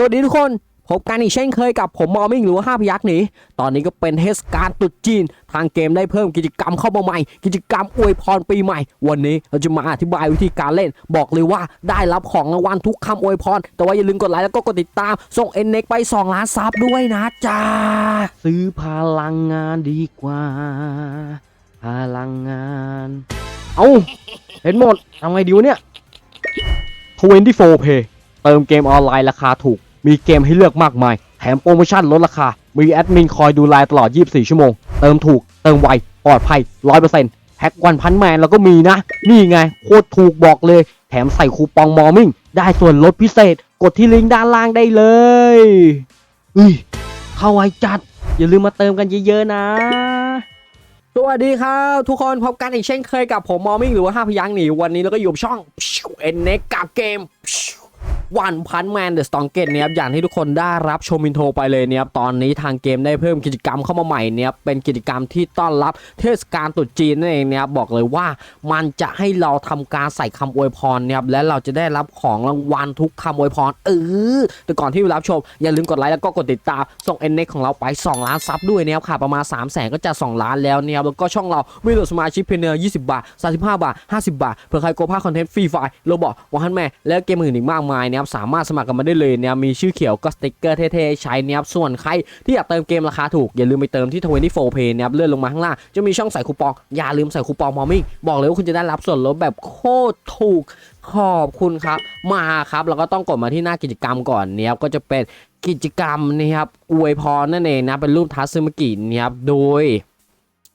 สวัสดีทุกคนพบกันอีกเช่นเคยกับผมมอมิงหรือว่าห้าพยักหนีตอนนี้ก็เป็นเทศกาลตรุษจีน ทางเกมได้เพิ่มกิจกรรมเข้ามาใหม่ กิจกรรมอวยพรปีใหม่ วันนี้เราจะมาอธิบายวิธีการเล่น บอกเลยว่าได้รับของรางวัลทุกคำอวยพร แต่ว่าอย่าลืมกดไลค์แล้วก็กดติดตาม ส่งเอ็นเน็กไป 2 ล้านซับด้วยนะจ๊ะซื้อพลังงานดีกว่า พลังงาน เอาเห็นหมดทำไงดีวะเนี่ย24 Pay เติมเกมออนไลน์ราคาถูก มีเกมให้เลือกมากมาย แถมโปรโมชั่นลดราคา มีแอดมินคอยดูแลตลอด 24 ชั่วโมง เติมถูก เติมไว ปลอดภัย 100%แพ็กวันพันแมนแล้วก็มีนะ นี่ไง โคตรถูกบอกเลย แถมใส่คูปองมอร์มิ่ง ได้ส่วนลดพิเศษ กดที่ลิงก์ด้านล่างได้เลยอุ้ยเข้าไวจัด อย่าลืมมาเติมกันเยอะๆนะสวัสดีครับทุกคนพบกันอีกเช่นเคยกับผมมอมิ่งหรือว่าห้าพยังหนีวันนี้เราก็อยู่ช่องเอ็นเน็กกับเกม วันพันแมนเดอะสตองเกตเนี่ยครับอย่างที่ทุกคนได้รับชมอินโทรไปเลยเนี่ยครับตอนนี้ทางเกมได้เพิ่มกิจกรรมเข้ามาใหม่เนี่ยเป็นกิจกรรมที่ต้อนรับเทศกาลตรุษจีนนั่นเองเนี่ยครับบอกเลยว่ามันจะให้เราทำการใส่คำอวยพรเนี่ยครับและเราจะได้รับของรางวัลทุกคำอวยพรเออแต่ก่อนที่จะรับชม อย่าลืมกดไลค์แล้วก็กดติดตามส่งเอ็นเน็กของเราไป 2 ล้านซับด้วยเนะครับค่ะประมาณ3 0 0แสนก็จะ 2 ล้านแล้วเนี่ยครับแล้วก็ช่องเราไม่เหลือสมาชิกเพียงเพียง20 บาท 35 บาท 50 บาทเผื่อใครโกภาคคอนเทนต์ฟรีไฟล์โรบอทวอฮันแม่และเกมอื่นอีกมากมายนะครับสามารถสมัครกันมาได้เลยเนี่ยมีชื่อเขียวก็สติกเกอร์เท่ๆใช้เนะครับส่วนใครที่อยากเติมเกมราคาถูกอย่าลืมไปเติมที่ 24 Pay นะครับเลื่อนลงมาข้างล่างจะมีช่องใส่คูปอง อย่าลืมใส่คูปองมอมิ่งบอกเลยว่าคุณจะได้รับส่วนลดแบบโคตรถูกขอบคุณครับมาครับเราก็ต้องกดมาที่หน้ากิจกรรมก่อนเนี่ยครับก็จะเป็นกิจกรรมนะครับอวยพรนั่นเองนะเป็นรูปทัศมกิเนี่ยครับโดย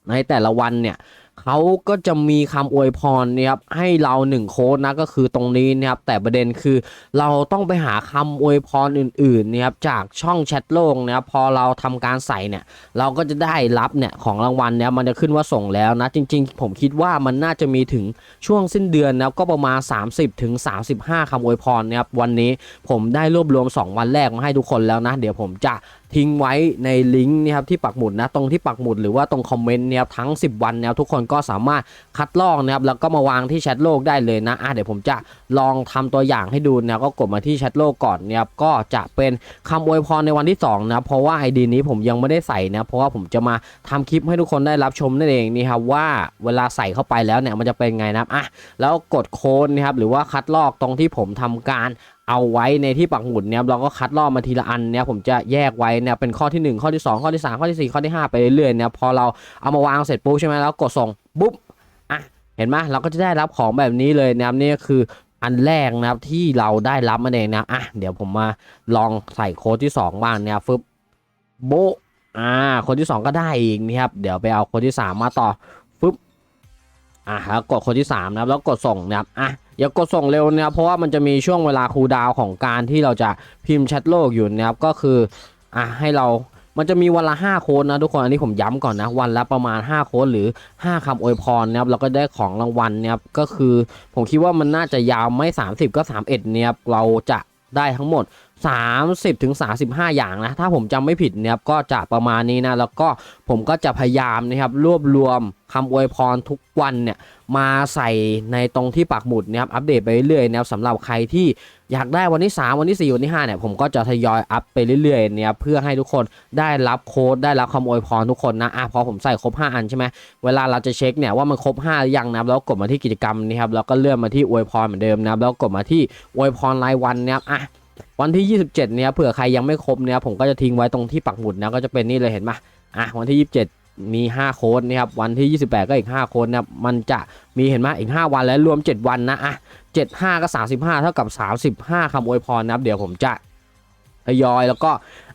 ในแต่ละวันเนี่ย เขาก็จะมีคำอวยพรนี่ยครับให้เราหนึ่งโค้ดนะก็คือตรงนี้นะครับแต่ประเด็นคือเราต้องไปหาคำอวยพรอื่นๆนี่ยครับจากช่องแชทโลกนะครับพอเราทำการใส่เนี่ยเราก็จะได้รับเนี่ยของรางวัลเนี่ยมันจะขึ้นว่าส่งแล้วนะจริง ๆ ผมคิดว่ามันน่าจะมีถึงช่วงสิ้นเดือนนะก็ประมาณ 30ถึง35คำอวยพรนะครับวันนี้ผมได้รวบรวม 2 วันแรกมาให้ทุกคนแล้วนะ เดี๋ยวผมจะ ทิ้งไว้ในลิงก์นะครับที่ปักหมุดนะตรงที่ปักหมุดหรือว่าตรงคอมเมนต์เนี่ยครับทั้ง 10 วันนะครับทุกคนก็สามารถคัดลอกนะครับแล้วก็มาวางที่แชทโลกได้เลยนะอะเดี๋ยวผมจะลองทำตัวอย่างให้ดูนะก็กดมาที่แชทโลกก่อนนะครับก็จะเป็นคำอวยพรในวันที่2นะเพราะว่าไอดีนี้ผมยังไม่ได้ใส่นะเพราะว่าผมจะมาทำคลิปให้ทุกคนได้รับชมนั่นเองนี่ครับว่าเวลาใส่เข้าไปแล้วเนี่ยมันจะเป็นไงนะครับอะแล้วกดโค้ดนะครับหรือว่าคัดลอกตรงที่ผมทำการเอาไว้ในที่ปักหมุดเนี่ยเราก็คัดลอกมาทีละอันเนี่ยผมจะแยกไว้เนี่ยเป็นข้อทีหนึ่1 ข้อที่ 2 ข้อที่ 3 ข้อที่ 4 ข้อที่ 5 ไปเรื่อยๆเนี่ยพอเราเอามาวางเสร็จปุ๊บใช่ไหมแล้วกดส่งปุ๊บอะเห็นไหมเราก็จะได้รับของแบบนี้เลยนะครับนี่คืออันแรกนะครับที่เราได้รับมาเองนะอะเดี๋ยวผมมาลองใส่โค้ดที่ 2 บ้างเนี่ยฟึบโบอ่าค้ดที่ 2 ก็ได้อีกนะครับเดี๋ยวไปเอาค้ดที่ 3 มาต่อฟึบอะแล้วกดค้ดที่3นะครับแล้วกดส่งนะครับอะ อย่ากดส่งเร็วนะครับเพราะว่ามันจะมีช่วงเวลาคูลดาวของการที่เราจะพิมพ์แชทโลกอยู่นะครับก็คืออะให้เรามันจะมีวันละ5โค้ดนะทุกคนอันนี้ผมย้ำก่อนนะวันละประมาณ 5 โค้ดหรือ 5คำอวยพรนะครับเราก็ได้ของรางวัลนะครับก็คือผมคิดว่ามันน่าจะยาวไม่ 30 ก็ 31เนี่ยครับเราจะได้ทั้งหมด 30ถึง35 อย่างนะ ถ้าผมจำไม่ผิดเนี่ยครับก็จะประมาณนี้นะ แล้วก็ผมก็จะพยายามนะครับรวบรวมคำอวยพรทุกวันเนี่ยมาใส่ในตรงที่ปักหมุดนะครับอัปเดตไปเรื่อยๆนะครับสำหรับใครที่อยากได้วันที่ 3 วันที่ 4 วันที่5เนี่ยผมก็จะทยอยอัพไปเรื่อยๆเนี่ยเพื่อให้ทุกคนได้รับโค้ดได้รับคำอวยพรทุกคนนะอะพอผมใส่ครบ 5 อันใช่ไหมเวลาเราจะเช็คเนี่ยว่ามันครบ5หรือยังนะครับแล้วกดมาที่กิจกรรมนี่ครับแล้วก็เลื่อนมาที่อวยพรเหมือนเดิมนะครับแล้วกดมาที่อวยพรรายวันนะครับอะ วันที่ 27 เนี่ยเผื่อใครยังไม่ครบเนี่ยผมก็จะทิ้งไว้ตรงที่ปักหมุดนะก็จะเป็นนี่เลยเห็นไหมอะวันที่ 27 มี 5 โค้ดนะครับวันที่ 28 ก็อีก 5 โค้ดนะมันจะมีเห็นไหมอีก 5 วันแล้วรวม 7 วันนะอะ75 ก็ 35 เท่ากับ 35คำอวยพรนะครับเดี๋ยวผมจะทยอยแล้วก็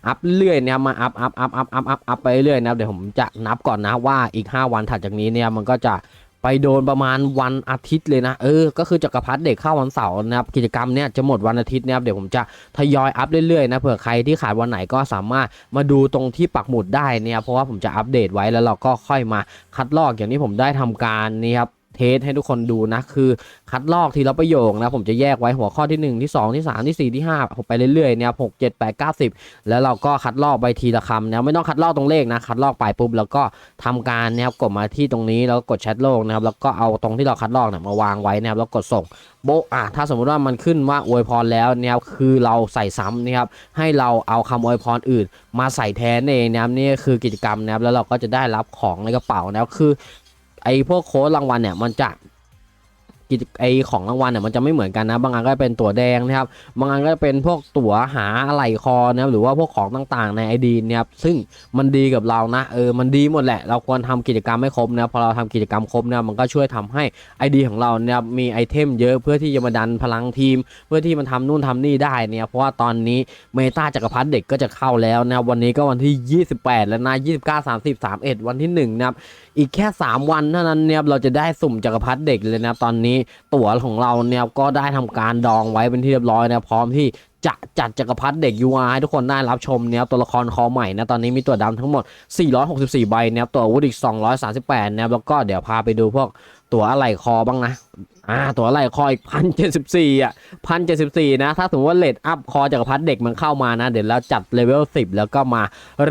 อัพเรื่อยนะครับมาอัพอัพอัพอัพอัพอัพอัพไปเรื่อยนะเดี๋ยวผมจะนับก่อนนะว่าอีก 5 วันถัดจากนี้เนี่ยมันก็จะ ไปโดนประมาณวันอาทิตย์เลยนะ เออ ก็คือจักรพรรดิเด็กเข้าวันเสาร์นะครับ กิจกรรมเนี้ยจะหมดวันอาทิตย์นะครับ เดี๋ยวผมจะทยอยอัพเรื่อยๆนะ เผื่อใครที่ขาดวันไหนก็สามารถมาดูตรงที่ปักหมุดได้เนี่ย เพราะว่าผมจะอัปเดตไว้แล้วเราก็ค่อยมาคัดลอกอย่างที่ผมได้ทำการนี่ครับ เทสให้ทุกคนดูนะ คือคัดลอกทีละประโยคนะ ผมจะแยกไว้หัวข้อที่หนึ่งที่สองที่สามที่สี่ที่ห้าผมไปเรื่อยๆเนี่ยหกเจ็ดแปดเก้าสิบแล้วเราก็คัดลอกไปทีละคำนะไม่ต้องคัดลอกตรงเลขนะคัดลอกไปปุ๊บแล้วก็ทำการนะครับกดมาที่ตรงนี้แล้วกดแชทโลกนะครับแล้วก็เอาตรงที่เราคัดลอกเนี่ยมาวางไว้นะครับแล้วกดส่งโบอะถ้าสมมุติว่ามันขึ้นว่าอวยพรแล้วเนี่ยคือเราใส่ซ้ำนะครับให้เราเอาคำอวยพรอื่น มาใส่แทนเองนะครับนี่คือกิจกรรมนะครับแล้วเราก็จะได้รับของในกระเป๋านะครับคือ ไอ้พวกโค้ดรางวัลเนี่ยมันจะกิจไอของรางวัลเนี่ยมันจะไม่เหมือนกันนะ บางอันก็เป็นตั๋วแดงนะครับ บางอันก็เป็นพวกตั๋วหาอะไหล่คอนะครับหรือว่าพวกของต่างๆในไอดีนะครับซึ่งมันดีกับเรานะเออมันดีหมดแหละ เราควรทำกิจกรรมให้ครบนะพอเราทำกิจกรรมครบเนี่ยมันก็ช่วยทำให้ไอดีของเราเนี่ยมีไอเทมเยอะเพื่อที่จะมาดันพลังทีม เพื่อที่มันทำนู่นทำนี่ได้เนี่ยเพราะว่าตอนนี้เมตาจักรพรรดิเด็กก็จะเข้าแล้วนะครับวันนี้ก็วันที่ 28 แล้วนะ29 30 31 วันที่1นะครับ อีกแค่ 3 วันเท่านั้นเนี่ยเราจะได้สุ่มจักรพรรดิเด็กเลยนะตอนนี้ตั๋วของเราเนี่ยก็ได้ทำการดองไว้เป็นที่เรียบร้อยนะพร้อมที่จะจัดจักรพรรดิเด็ก UI ให้ทุกคนได้รับชมเนี่ยตัวละครคอใหม่นะตอนนี้มีตัวดำทั้งหมด 464 ใบเนี่ยตัวอาวุธอีก 238นะครับแล้วก็เดี๋ยวพาไปดูพวก ตัวอะไหล่คอบ้างนะ อ่า ตัวอะไหล่คออีกพันเจ็ดสิบสี่อะพันเจ็ดสิบสี่นะ ถ้าสมมติว่าเลดอัพคอจักรพรรดิเด็กมันเข้ามานะ เดี๋ยวเราจัดเลเวลสิบแล้วก็มา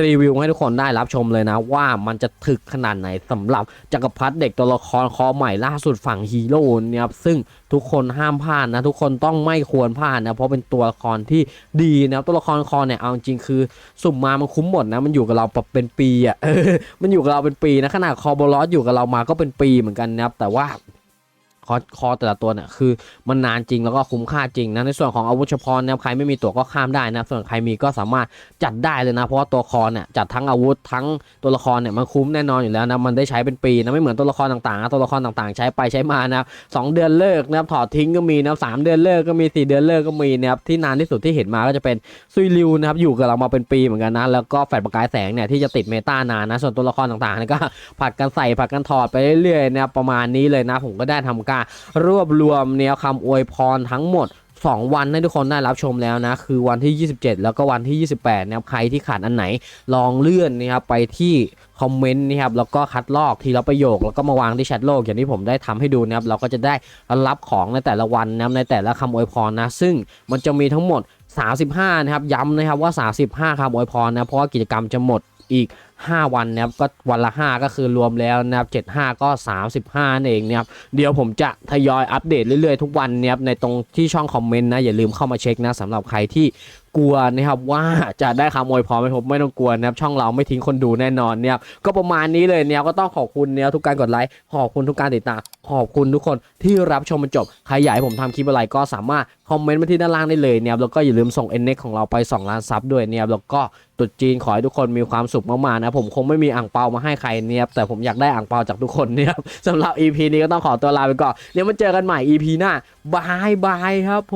รีวิวให้ทุกคนได้รับชมเลยนะ ว่ามันจะถึกขนาดไหนสำหรับจักรพรรดิเด็กตัวละครคอใหม่ล่าสุดฝั่งฮีโร่เนี่ยครับ ซึ่งทุกคนห้ามพลาดนะ ทุกคนต้องไม่ควรพลาดนะ เพราะเป็นตัวละครที่ดีนะตัวละครคอเนี่ยเอาจริงคือ สุ่มมามันคุ้มหมดนะ มันอยู่กับเราเป็นปีอะมันอยู่กับเราเป็นปีนะขนาดคอโบลอสอยู่กับเรามาก็เป็นปีเหมือนกันนะครับแต่ว่า คอคอแต่ละตัวเนี่ยคือมันนานจริงแล้วก็คุ้มค่าจริงนะในส่วนของอาวุธเฉพาะนะครับใครไม่มีตัวก็ข้ามได้นะส่วนใครมีก็สามารถจัดได้เลยนะเพราะว่าตัวคอเนี่ยจัดทั้งอาวุธทั้งตัวละครเนี่ยมันคุ้มแน่นอนอยู่แล้วนะมันได้ใช้เป็นปีนะไม่เหมือนตัวละครต่างๆนะตัวละครต่างๆ ใช้ไปใช้มานะสองเดือนเลิกนะครับถอดทิ้งก็มีนะสามเดือนเลิกก็มีสี่เดือนเลิกก็มีนะครับที่นานที่สุดที่เห็นมาก็จะเป็นซุยริวนะครับอยู่กับเรามาเป็นปีเหมือนกันนะแล้วก็แฟลชประกายแสงเนี่ยที่จะติดเมตานานนะส่วนตัวละครต่างๆนี่ก็ผัดกันใส่ผัดกันถอดไปเรื่อยๆนะประมาณนี้เลยนะผมก็ได้ทำการรวบรวมแนวคำอวยพรทั้งหมด 2 วันให้ทุกคนได้รับชมแล้วนะ คือวันที่ 27 แล้วก็วันที่ 28นะครับใครที่ขาดอันไหนลองเลื่อนนะครับไปที่คอมเมนต์นะครับแล้วก็คัดลอกทีละประโยค แล้วก็มาวางที่แชทโลกอย่างที่ผมได้ทำให้ดูนะครับเราก็จะได้รับของในแต่ละวันนะในแต่ละคำอวยพรนะ ซึ่งมันจะมีทั้งหมด 35 นะครับย้ำนะครับว่า 35คำอวยพรนะเพราะว่ากิจกรรมจะหมดอีก 5 วันนะครับก็วันละ 5 ก็คือรวมแล้วนะครับ75 ก็ 35นั่นเองนะครับเดี๋ยวผมจะทยอยอัปเดตเรื่อยๆทุกวันนะครับในตรงที่ช่องคอมเมนต์นะอย่าลืมเข้ามาเช็คนะสำหรับใครที่ กลัวนะครับว่าจะได้คำอวยพรไหมผมไม่ต้องกลัวนะครับช่องเราไม่ทิ้งคนดูแน่นอนเนี่ยก็ประมาณนี้เลยเนี่ยก็ต้องขอบคุณเนี่ยทุกการกดไลค์ขอบคุณทุกการติดตามขอบคุณทุกคนที่รับชมมันจบใครอยากให้ผมทำคลิปอะไรก็สามารถคอมเมนต์มาที่ด้านล่างได้เลยเนี่ยแล้วก็อย่าลืมส่ง n อ x ของเราไป 2 ล้านซับด้วยเนี่ยแล้วก็ตรุษจีนขอให้ทุกคนมีความสุขมากๆนะผมคงไม่มีอ่างเปามาให้ใครเนี่ยแต่ผมอยากได้อ่างเปาจากทุกคนเนี่ยสำหรับ EP นี้ก็ต้องขอตัวลาไปก่อนเดี๋ยวมาเจอกันใหม่ EP หน้าบายบายครับผ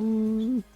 ม